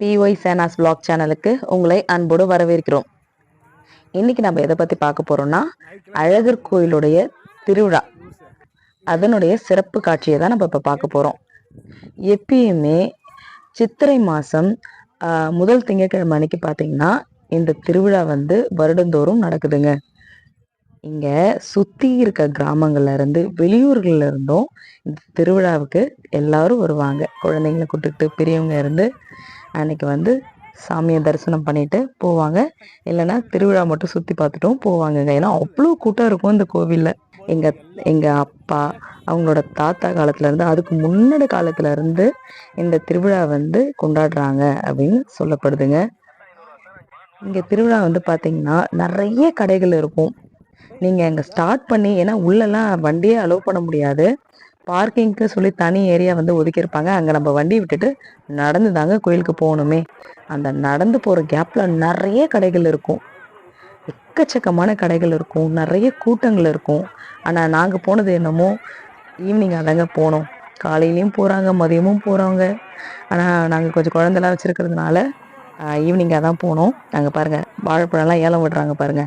BY சேனாஸ் black சேனலுக்கு உங்களை அன்போடு வரவேற்கிறோம். இன்னைக்கு நம்ம எதை பற்றி பார்க்க போகிறோம்னா அழகர் கோயிலுடைய திருவிழா. அதனுடைய சிறப்பு காட்சியை தான் நம்ம இப்போ பார்க்க போகிறோம் எப்பயுமே சித்திரை மாதம் முதல் திங்கட்கிழமை அன்னைக்கு பார்த்தீங்கன்னா இந்த திருவிழா வந்து வருடந்தோறும் நடக்குதுங்க. இங்கே சுற்றி இருக்க கிராமங்கள்லேருந்து வெளியூர்கள்ல இருந்தும் இந்த திருவிழாவுக்கு எல்லாரும் வருவாங்க. குழந்தைங்களை கூப்பிட்டுட்டு பெரியவங்க இருந்து அன்றைக்கி வந்து சாமியை தரிசனம் பண்ணிட்டு போவாங்க. இல்லைன்னா திருவிழா மட்டும் சுற்றி பார்த்துட்டும் போவாங்கங்க. ஏன்னா அவ்வளோ கூட்டம் இருக்கும் இந்த கோவிலில். எங்கள் எங்கள் அப்பா அவங்களோட தாத்தா காலத்துலேருந்து அதுக்கு முன்னாடி காலத்துலேருந்து இந்த திருவிழா வந்து கொண்டாடுறாங்க அப்படின்னு சொல்லப்படுதுங்க. இங்கே திருவிழா வந்து பார்த்தீங்கன்னா நிறைய கடைகள் இருக்கும். நீங்கள் அங்கே ஸ்டார்ட் பண்ணி ஏன்னா உள்ளெல்லாம் வண்டியே அலோவ் பண்ண முடியாது. பார்க்கிங்க்கு சொல்லி தனி ஏரியா வந்து ஒதுக்கியிருப்பாங்க. அங்கே நம்ம வண்டி விட்டுட்டு நடந்து தாங்க கோயிலுக்கு போகணுமே. அந்த நடந்து போகிற கேப்பில் நிறைய கடைகள் இருக்கும். எக்கச்சக்கமான கடைகள் இருக்கும். நிறைய கூட்டங்கள் இருக்கும். ஆனால் நாங்கள் போனது என்னமோ ஈவினிங் அதாங்க போனோம். காலையிலையும் போகிறாங்க மதியமும் போகிறவங்க ஆனால் நாங்கள் கொஞ்சம் குழந்தைலாம் வச்சுருக்கிறதுனால ஈவினிங்காக தான் போனோம். நாங்கள் பாருங்கள் வாழைப்பழம்லாம் ஏலம் விடுறாங்க பாருங்க.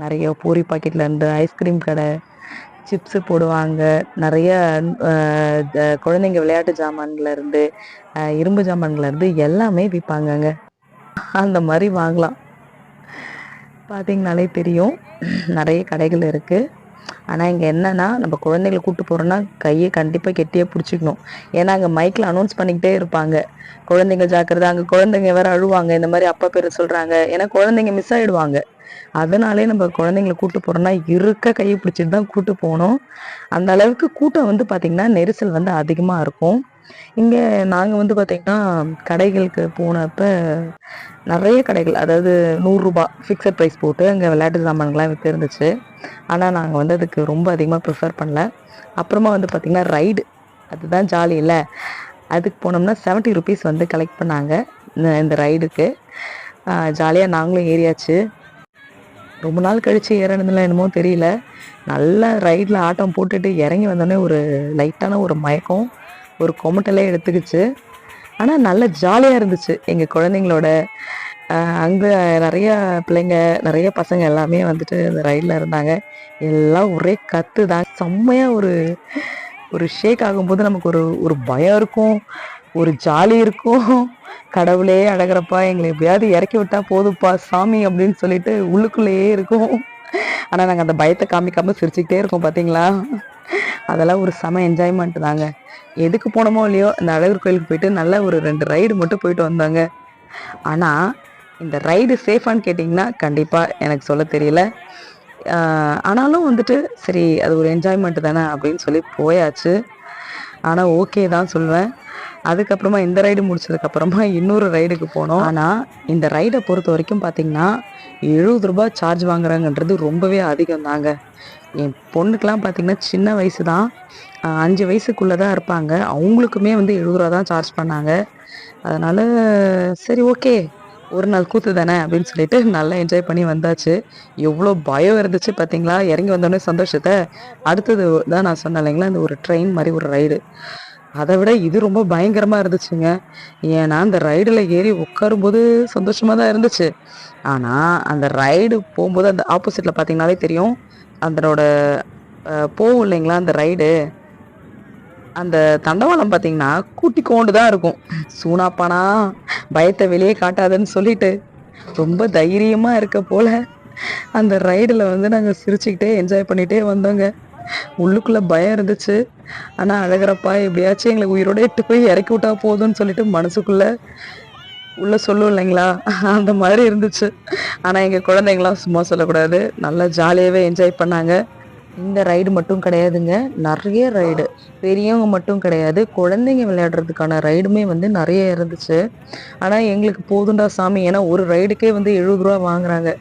நிறைய பூரி பாக்கெட்டில் இருந்து ஐஸ்கிரீம் கடை சிப்ஸு போடுவாங்க. நிறைய குழந்தைங்க விளையாட்டு ஜாமான்லேருந்து இரும்பு ஜாமான்லேருந்து எல்லாமே விற்பாங்கங்க அந்த மாதிரி வாங்கலாம். பார்த்தீங்கனாலே தெரியும். நிறைய கடைகள் இருக்குது ஆனால் இங்கே என்னன்னா நம்ம குழந்தைகளை கூப்பிட்டு போகிறோம்னா கையை கண்டிப்பாக கெட்டியே பிடிச்சிக்கணும். ஏன்னா அங்கே மைக்கில் அனௌன்ஸ் பண்ணிக்கிட்டே இருப்பாங்க. குழந்தைங்க ஜாக்கிரதை அங்கே குழந்தைங்க வேற அழுவாங்க. இந்த மாதிரி அப்பா பேரை சொல்கிறாங்க ஏன்னா குழந்தைங்க மிஸ் ஆகிடுவாங்க அதனாலே நம்ம குழந்தைங்களை கூட்டு போகிறோம்னா இருக்க கையை பிடிச்சிட்டு தான் கூட்டு போகணும். அந்த அளவுக்கு கூட்டம் வந்து பார்த்திங்கன்னா நெரிசல் வந்து அதிகமாக இருக்கும். இங்கே நாங்கள் வந்து பார்த்திங்கன்னா கடைகளுக்கு போனப்ப நிறைய கடைகள் அதாவது நூறுரூபா ஃபிக்ஸட் ப்ரைஸ் போட்டு அங்கே விளையாட்டு சாமான்கள்லாம் விற்றுருந்துச்சு இருந்துச்சு. நாங்கள் வந்து அதுக்கு ரொம்ப அதிகமாக ப்ரிஃபர் பண்ணல. அப்புறமா வந்து பார்த்திங்கன்னா ரைடு அதுதான் ஜாலி இல்லை. அதுக்கு போனோம்னா 70 ருபீஸ் வந்து கலெக்ட் பண்ணாங்க இந்த- இந்த ரைடுக்கு ஜாலியாக நாங்களும் ஏறியாச்சு. ரொம்ப நாள் கழித்து ஏறினதுலாம் என்னமோ தெரியல. நல்லா ரைடில் ஆட்டம் போட்டுட்டு இறங்கி வந்தோடனே ஒரு லைட்டான ஒரு மயக்கம். ஒரு கொமட்டலே எடுத்துக்கிச்சு. ஆனால் நல்ல ஜாலியாக இருந்துச்சு. எங்கள் குழந்தைங்களோட அங்கே நிறையா பிள்ளைங்க நிறைய பசங்க எல்லாமே வந்துட்டு அந்த ரயிலில் இருந்தாங்க. எல்லாம் ஒரே கற்று தான். செம்மையாக ஒரு ஒரு ஷேக் ஆகும்போது நமக்கு ஒரு ஒரு பயம் இருக்கும். ஒரு ஜாலி இருக்கும். கடவுளே அழகிறப்பா எங்களை எப்படியாவது இறக்கி விட்டா போதுப்பா சாமி அப்படின்னு சொல்லிட்டு உள்ளுக்குள்ளேயே இருக்கும். ஆனால் நாங்கள் அந்த பயத்தை காமிக்காமல் சிரிச்சுக்கிட்டே இருக்கோம் பார்த்தீங்களா அதெல்லாம் ஒரு செம என்ஜாய்மெண்ட் தாங்க. எதுக்கு போனோமோ இல்லையோ இந்த அழகர் கோயிலுக்கு போயிட்டு நல்ல ஒரு ரெண்டு ரைடு மட்டும் போயிட்டு வந்தாங்க. ஆனால் இந்த ரைடு சேஃபான்னு கேட்டிங்கன்னா கண்டிப்பாக எனக்கு சொல்ல தெரியல. ஆனாலும் வந்துட்டு சரி அது ஒரு என்ஜாய்மெண்ட் தானே அப்படின்னு சொல்லி போயாச்சு. ஆனால் ஓகே தான் சொல்லுவேன். அதுக்கப்புறமா இந்த ரைடு முடிச்சதுக்கப்புறமா இன்னொரு ரைடுக்கு போனோம். ஆனால் இந்த ரைடை பொறுத்த வரைக்கும் பார்த்தீங்கன்னா எழுபது ரூபாய் சார்ஜ் வாங்குறாங்கன்றது ரொம்பவே அதிகம் தாங்க என் பொண்ணுக்கெல்லாம் பார்த்தீங்கன்னா சின்ன வயசு தான் அஞ்சு வயசுக்குள்ளே தான் இருப்பாங்க. அவங்களுக்குமே வந்து எழுபது ரூபா தான் சார்ஜ் பண்ணாங்க. அதனால் சரி ஓகே ஒரு நாள் கூத்து தானே அப்படின்னு சொல்லிட்டு நல்லா என்ஜாய் பண்ணி வந்தாச்சு. எவ்வளோ பயம் இருந்துச்சு பார்த்தீங்களா இறங்கி வந்தோடனே சந்தோஷத்தை. அடுத்தது தான் நான் சொன்னேன் இல்லைங்களா இந்த ஒரு ட்ரெயின் மாதிரி ஒரு ரைடு அதை விட இது ரொம்ப பயங்கரமாக இருந்துச்சுங்க. ஏன்னா அந்த ரைடில் ஏறி உட்காரும்போது சந்தோஷமாக தான் இருந்துச்சு. ஆனால் அந்த ரைடு போகும்போது அந்த ஆப்போசிட்டில் பார்த்தீங்கன்னாலே தெரியும். அதனோட போகும் இல்லைங்களா அந்த ரைடு அந்த தண்டவாளம் பார்த்தீங்கன்னா கூட்டி கொண்டு தான் இருக்கும். சூனாப்பானா பயத்தை வெளியே காட்டாதுன்னு சொல்லிட்டு ரொம்ப தைரியமாக இருக்க போல அந்த ரைடில் வந்து நாங்கள் சிரிச்சுக்கிட்டே என்ஜாய் பண்ணிகிட்டே வந்தோங்க. உள்ளுக்குள்ளே பயம் இருந்துச்சு. ஆனால் அழகிறப்பா எப்படியாச்சும் எங்களை உயிரோட இட்டு போய் இறக்கி விட்டா போதும்னு சொல்லிட்டு மனசுக்குள்ளே உள்ளே சொல்லும் இல்லைங்களா? அந்த மாதிரி இருந்துச்சு. ஆனால் எங்கள் குழந்தைங்களாம் சும்மா சொல்லக்கூடாது. நல்லா ஜாலியாகவே என்ஜாய் பண்ணாங்க. இந்த ரைடு மட்டும் கிடையாதுங்க. நிறைய ரைடு பெரியவங்க மட்டும் கிடையாது. குழந்தைங்க விளையாடுறதுக்கான ரைடுமே வந்து நிறைய இருந்துச்சு. ஆனால் எங்களுக்கு போதுண்டா சாமி. ஏன்னா ஒரு ரைடுக்கே வந்து எழுபது ரூபா வாங்குறாங்க.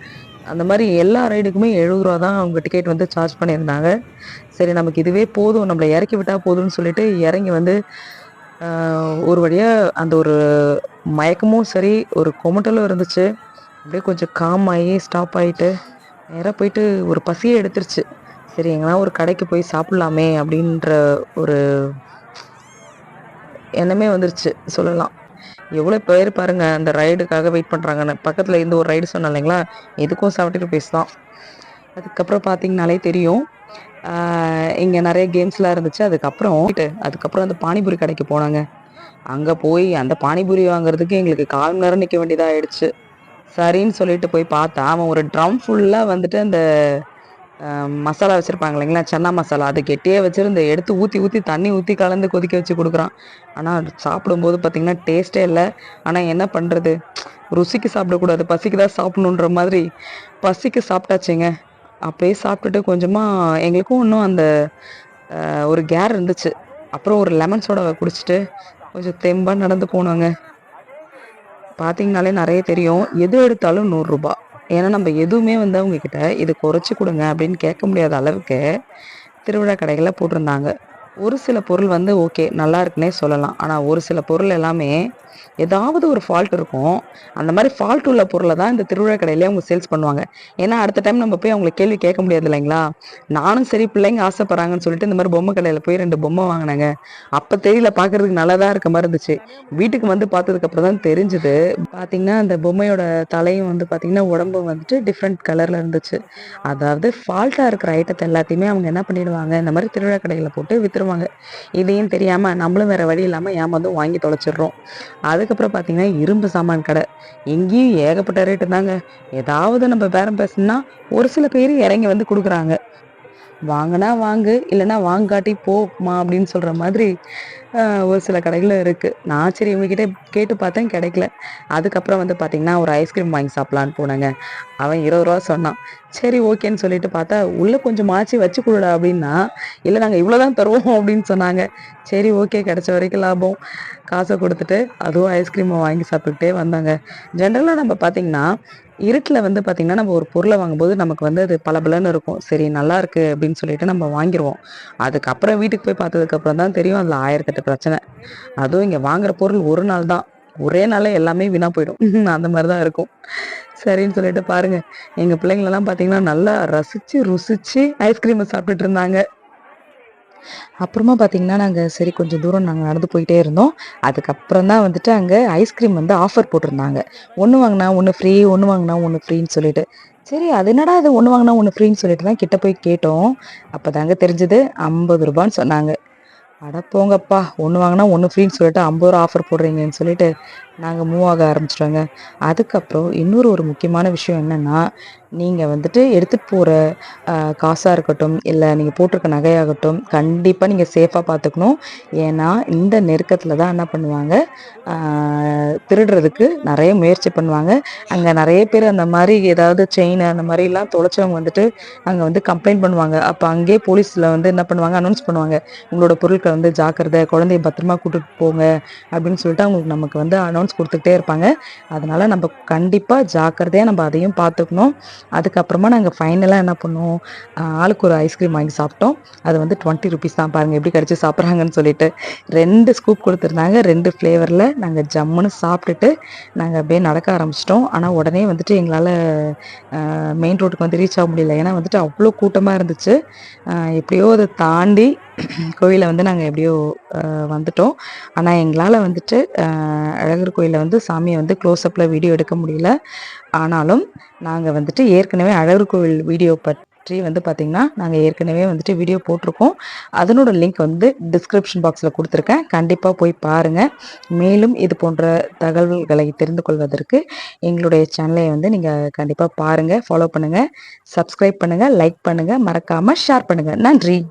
அந்த மாதிரி எல்லா ரைடுக்குமே எழுபது ரூபா தான் அவங்க டிக்கெட் வந்து சார்ஜ் பண்ணியிருந்தாங்க. சரி நமக்கு இதுவே போதும். நம்மளை இறக்கி விட்டால் போதும்னு சொல்லிட்டு இறங்கி வந்து ஒரு வழியாக அந்த ஒரு மயக்கமும் சரி ஒரு கொமட்டலும் இருந்துச்சு. அப்படியே கொஞ்சம் காம் ஆகி ஸ்டாப் ஆகிட்டு நேராக போயிட்டு ஒரு பசியை எடுத்துருச்சு. சரி எங்கன்னா ஒரு கடைக்கு போய் சாப்பிட்லாமே அப்படின்ற ஒரு எண்ணமே வந்துருச்சு சொல்லலாம். எவ்வளோ பேர் பாருங்கள் அந்த ரைடுக்காக வெயிட் பண்ணுறாங்கன்னு பக்கத்தில் இருந்து ஒரு ரைடு சொன்னேன் இல்லைங்களா? எதுக்கும் சாப்பிட்டுட்டு பேசலாம். தான் அதுக்கப்புறம் பார்த்தீங்கனாலே தெரியும் இங்கே நிறைய கேம்ஸ்லாம் இருந்துச்சு. அதுக்கப்புறம் அதுக்கப்புறம் அந்த பானிபூரி கடைக்கு போனாங்க. அங்கே போய் அந்த பானிபூரி வாங்குறதுக்கு எங்களுக்கு கால் மணி நேரம் நிற்க வேண்டியதாக ஆயிடுச்சு. சரின்னு சொல்லிட்டு போய் பார்த்தா அவன் ஒரு ட்ரம் ஃபுல்லாக வந்துட்டு அந்த மசாலா வச்சுருப்பாங்க இல்லைங்களா? சன்னா மசாலா. அதை கெட்டியே வச்சுருந்து எடுத்து ஊற்றி ஊற்றி தண்ணி ஊற்றி கலந்து கொதிக்க வச்சு கொடுக்குறான். ஆனால் சாப்பிடும்போது பார்த்திங்கன்னா டேஸ்ட்டே இல்லை. ஆனால் என்ன பண்ணுறது ருசிக்கு சாப்பிடக்கூடாது. பசிக்கு தான் சாப்பிடணுன்ற மாதிரி. பசிக்கு சாப்பிட்டாச்சுங்க. அப்படியே சாப்பிட்டுட்டு கொஞ்சமாக எங்களுக்கும் இன்னும் அந்த ஒரு கேர் இருந்துச்சு. அப்புறம் ஒரு லெமன் சோடாவை குடிச்சிட்டு கொஞ்சம் தெம்பாக நடந்து போனாங்க. பார்த்தீங்கனாலே நிறைய தெரியும். எது எடுத்தாலும் நூறுரூபா ஏன்னா நம்ம எதுவுமே வந்து அவங்கக்கிட்ட இது குறைச்சி கொடுங்க அப்படின்னு கேட்க முடியாத அளவுக்கு திருவிழா கடைகளில் போட்டிருந்தாங்க. ஒரு சில பொருள் வந்து ஓகே நல்லா இருக்குன்னே சொல்லலாம். ஆனால் ஒரு சில பொருள் எல்லாமே ஏதாவது ஒரு ஃபால்ட் இருக்கும். அந்த மாதிரி ஃபால்ட் உள்ள பொருளை தான் இந்த திருவிழா கடையிலே அவங்க சேல்ஸ் பண்ணுவாங்க. ஏன்னா அடுத்த டைம் நம்ம போய் அவங்களை கேள்வி கேட்க முடியாது இல்லைங்களா? நானும் சரி பிள்ளைங்க ஆசைப்படுறாங்கன்னு சொல்லிட்டு இந்த மாதிரி பொம்மை கடையில் போய் ரெண்டு பொம்மை வாங்கினாங்க. அப்போ தெரியல பார்க்கறதுக்கு நல்லதாக இருக்க மாதிரி இருந்துச்சு. வீட்டுக்கு வந்து பார்த்ததுக்கு அப்புறம் தான் தெரிஞ்சுது. பார்த்தீங்கன்னா அந்த பொம்மையோட தலையும் வந்து பார்த்தீங்கன்னா உடம்பு வந்துட்டு டிஃப்ரெண்ட் கலரில் இருந்துச்சு. அதாவது ஃபால்ட்டாக இருக்கிற ஐட்டத்தை எல்லாத்தையுமே அவங்க என்ன பண்ணிடுவாங்க? இந்த மாதிரி திருவிழா கடையில் போட்டு விற்றுருவாங்க இதையும் தெரியாமல் நம்மளும் வேறு வழி இல்லாமல் ஏமாந்து வாங்கி தொலைச்சிடுறோம். அதுக்கப்புறம் பார்த்தீங்கன்னா இரும்பு சாமான் கடை. எங்கேயும் ஏகப்பட்ட ரேட்டு தாங்க. ஏதாவது நம்ம பேரம் பேசணும்னா ஒரு சில பேர் இறங்கி வந்து கொடுக்குறாங்க. வாங்கினா வாங்கு இல்லைன்னா வாங்காட்டி போமா அப்படின்னு சொல்கிற மாதிரி ஒரு சில கடைகளில் இருக்குது நான் சரி இவங்ககிட்ட கேட்டு பார்த்தேன் கிடைக்கல. அதுக்கப்புறம் வந்து பார்த்திங்கன்னா ஒரு ஐஸ்கிரீம் வாங்கி சாப்பிட்லான்னு போனேங்க. அவன் இருபது ரூபா சொன்னான். சரி ஓகேன்னு சொல்லிட்டு பார்த்தா உள்ளே கொஞ்சம் மாற்றி வச்சு கொடுடா அப்படின்னா இல்லை நாங்கள் இவ்வளோ தான் தருவோம் அப்படின்னு சொன்னாங்க. சரி ஓகே கிடைச்ச வரைக்கும் லாபம். காசை கொடுத்துட்டு அதுவும் ஐஸ்கிரீமை வாங்கி சாப்பிட்டுக்கிட்டே வந்தாங்க. ஜென்ரலாக நம்ம பார்த்திங்கன்னா இருட்டில் வந்து பார்த்திங்கன்னா நம்ம ஒரு பொருளை வாங்கும்போது நமக்கு வந்து அது பளபளன்னு இருக்கும். சரி நல்லா இருக்குது அப்படின்னு சொல்லிட்டு நம்ம வாங்கிடுவோம் அதுக்கப்புறம் வீட்டுக்கு போய் பார்த்ததுக்கப்புறம் தான் தெரியும் அதில் ஆயிரத்தெட்டு பிரச்சனை. அதுவும் இங்கே வாங்குற பொருள் ஒரு நாள் தான். ஒரே நாளில் எல்லாமே வீணாக போயிடும். அந்த மாதிரி தான் இருக்கும். சரின்னு சொல்லிட்டு பாருங்கள் எங்கள் பிள்ளைங்களெல்லாம் பார்த்தீங்கன்னா நல்லா ரசித்து ருசித்து ஐஸ்கிரீமை சாப்பிட்டுட்டு இருந்தாங்க. அப்புறமா பார்த்தீங்கன்னா நாங்கள் சரி கொஞ்சம் தூரம் நாங்கள் நடந்து போயிட்டே இருந்தோம். அதுக்கப்புறம் தான் வந்துட்டு அங்கே ஐஸ்கிரீம் வந்து ஆஃபர் போட்டிருந்தாங்க. ஒன்று வாங்கினா ஒன்று ஃப்ரீ ஒன்று வாங்கினா ஒன்று ஃப்ரீன்னு சொல்லிட்டு. சரி அது என்னடா அது ஒன்று வாங்கினா ஒன்று ஃப்ரீன்னு சொல்லிட்டு தான் கிட்ட போய் கேட்டோம். அப்போ தாங்க தெரிஞ்சது ஐம்பது ரூபான்னு சொன்னாங்க. அட போங்கப்பா ஒன்று வாங்கினா ஒன்று ஃப்ரீன்னு சொல்லிட்டு ஐம்பது ரூபா ஆஃபர் போடுறீங்கன்னு சொல்லிட்டு நாங்கள் மூவ் ஆக ஆரம்பிச்சிட்டோங்க. அதுக்கப்புறம் இன்னொரு ஒரு முக்கியமான விஷயம் என்னென்னா நீங்கள் வந்துட்டு எடுத்துகிட்டு போகிற காசாக இருக்கட்டும் இல்லை நீங்கள் போட்டிருக்க நகையாகட்டும் கண்டிப்பாக நீங்கள் சேஃபாக பார்த்துக்கணும் ஏன்னா இந்த நெருக்கத்தில் தான் என்ன பண்ணுவாங்க? திருடுறதுக்கு நிறைய முயற்சி பண்ணுவாங்க. அங்கே நிறைய பேர் அந்த மாதிரி ஏதாவது செயின் அந்த மாதிரிலாம் தொலைச்சவங்க வந்துட்டு அங்கே வந்து கம்ப்ளைண்ட் பண்ணுவாங்க. அப்போ அங்கேயே போலீஸில் வந்து என்ன பண்ணுவாங்க? அனௌன்ஸ் பண்ணுவாங்க. உங்களோட பொருட்களை வந்து ஜாக்கிரதை குழந்தைய பத்திரமா கூட்டிகிட்டு போங்க அப்படின்னு சொல்லிட்டு அவங்களுக்கு நமக்கு வந்து அனௌன்ஸ் ரெஸ்பான்ஸ் கொடுத்துக்கிட்டே இருப்பாங்க. அதனால் நம்ம கண்டிப்பாக ஜாக்கிரதையாக நம்ம அதையும் பார்த்துக்கணும். அதுக்கப்புறமா நாங்கள் ஃபைனலாக என்ன பண்ணுவோம் ஆளுக்கு ஒரு ஐஸ்கிரீம் வாங்கி சாப்பிட்டோம். அது வந்து டுவெண்ட்டி ருபீஸ் தான் பாருங்கள் எப்படி கிடச்சி சாப்பிட்றாங்கன்னு சொல்லிட்டு. ரெண்டு ஸ்கூப் கொடுத்துருந்தாங்க. ரெண்டு ஃப்ளேவரில் நாங்கள் ஜம்முன்னு சாப்பிட்டுட்டு நாங்கள் அப்படியே நடக்க ஆரம்பிச்சிட்டோம். ஆனால் உடனே வந்துட்டு எங்களால் மெயின் ரோட்டுக்கு வந்து ரீச் ஆக முடியல. ஏன்னா வந்துட்டு அவ்வளோ கூட்டமாக இருந்துச்சு. எப்படியோ அதை தாண்டி கோயிலை வந்து நாங்கள் எப்படியோ வந்துட்டோம். ஆனால் எங்களால் வந்துட்டு அழகர் கோயிலில் வந்து சாமியை வந்து க்ளோஸ்அப்பில் வீடியோ எடுக்க முடியல. ஆனாலும் நாங்கள் வந்துட்டு ஏற்கனவே அழகர் கோவில் வீடியோ பற்றி வந்து பார்த்திங்கன்னா நாங்கள் ஏற்கனவே வந்துட்டு வீடியோ போட்டிருக்கோம். அதனோட லிங்க் வந்து டிஸ்கிரிப்ஷன் பாக்ஸில் கொடுத்துருக்கேன். கண்டிப்பாக போய் பாருங்கள் மேலும் இது போன்ற தகவல்களை தெரிந்து கொள்வதற்கு எங்களுடைய சேனலை வந்து நீங்கள் கண்டிப்பாக பாருங்கள் ஃபாலோ பண்ணுங்கள் சப்ஸ்கிரைப் பண்ணுங்கள் லைக் பண்ணுங்கள் மறக்காமல் ஷேர் பண்ணுங்கள் நன்றி.